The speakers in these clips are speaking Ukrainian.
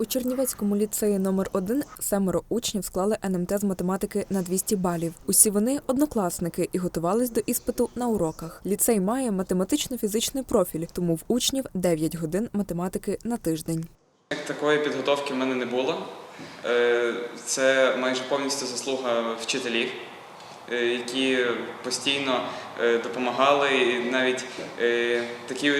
У Чернівецькому ліцеї номер 1 семеро учнів склали НМТ з математики на 200 балів. Усі вони однокласники і готувались до іспиту на уроках. Ліцей має математично-фізичний профіль, тому в учнів 9 годин математики на тиждень. Такої підготовки в мене не було. Е, Це майже повністю заслуга вчителів, е, які постійно е, допомагали, навіть такі,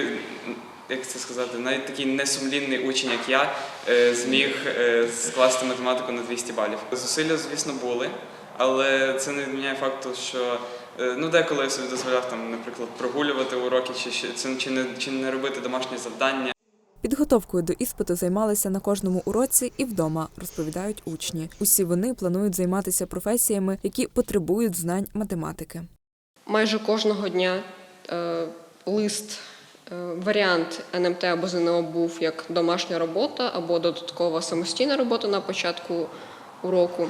як це сказати, навіть такий несумлінний учень, як я, е, зміг е, скласти математику на 200 балів. Зусилля, звісно, були, але це не відміняє факту, що е, ну, деколи я собі дозволяв, там, наприклад, прогулювати уроки чи, чи, чи, не, чи не робити домашні завдання. Підготовкою до іспиту займалися на кожному уроці і вдома, розповідають учні. Усі вони планують займатися професіями, які потребують знань математики. майже кожного дня е, лист, варіант НМТ або ЗНО був як домашня робота або додаткова самостійна робота на початку уроку.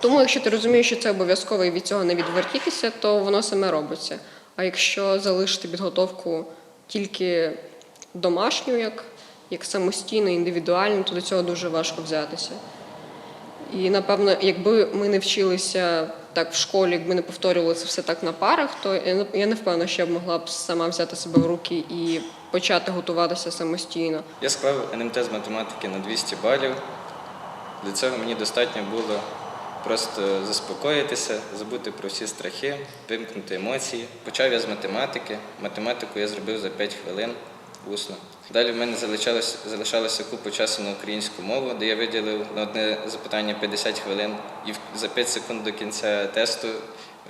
Тому, якщо ти розумієш, що це обов'язково і від цього не відвертітися, то воно саме робиться. А якщо залишити підготовку тільки домашню, як, як самостійну, індивідуальну, то до цього дуже важко взятися. І напевно, якби ми не вчилися так в школі, якби не повторювали це все так на парах, то я не- впевнена, що я б могла б сама взяти себе в руки і почати готуватися самостійно. Я склав НМТ з математики на 200 балів. Для цього мені достатньо було просто заспокоїтися, забути про всі страхи, вимкнути емоції. Почав я з математики. Математику я зробив за 5 хвилин усно. Далі в мене залишалося, залишалося купа часу на українську мову, де я виділив на одне запитання 50 хвилин і за 5 секунд до кінця тесту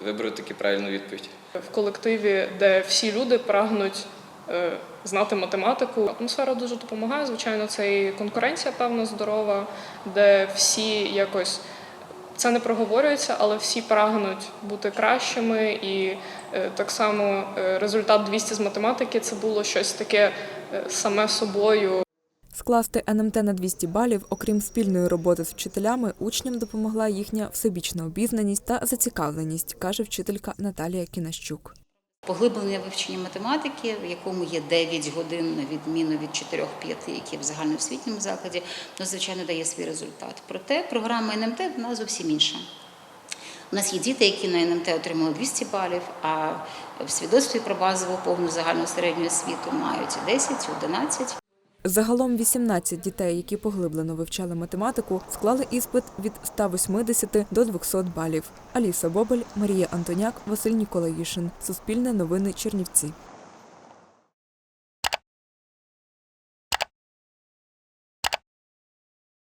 вибрав таки правильну відповідь. в колективі, де всі люди прагнуть е, знати математику. Атмосфера дуже допомагає. Звичайно, це і конкуренція певна здорова, де всі якось це не проговорюється, але всі прагнуть бути кращими. І е, так само е, результат 200 з математики це було щось таке е, саме собою. Скласти НМТ на 200 балів, окрім спільної роботи з вчителями, учням допомогла їхня всебічна обізнаність та зацікавленість, каже вчителька Наталія Кінащук. Поглиблене вивчення математики, в якому є 9 годин на відміну від 4-5, які в загальноосвітньому закладі, ну, звичайно, дає свій результат. Проте програма НМТ вона зовсім інша. У нас є діти, які на НМТ отримали 200 балів, а в свідоцтві про базову повну загальну середню освіту мають 10, 11. Загалом 18 дітей, які поглиблено вивчали математику, склали іспит від 180 до 200 балів. Аліса Бобель, Марія Антоняк, Василь Ніколаїшин. Суспільне новини Чернівці.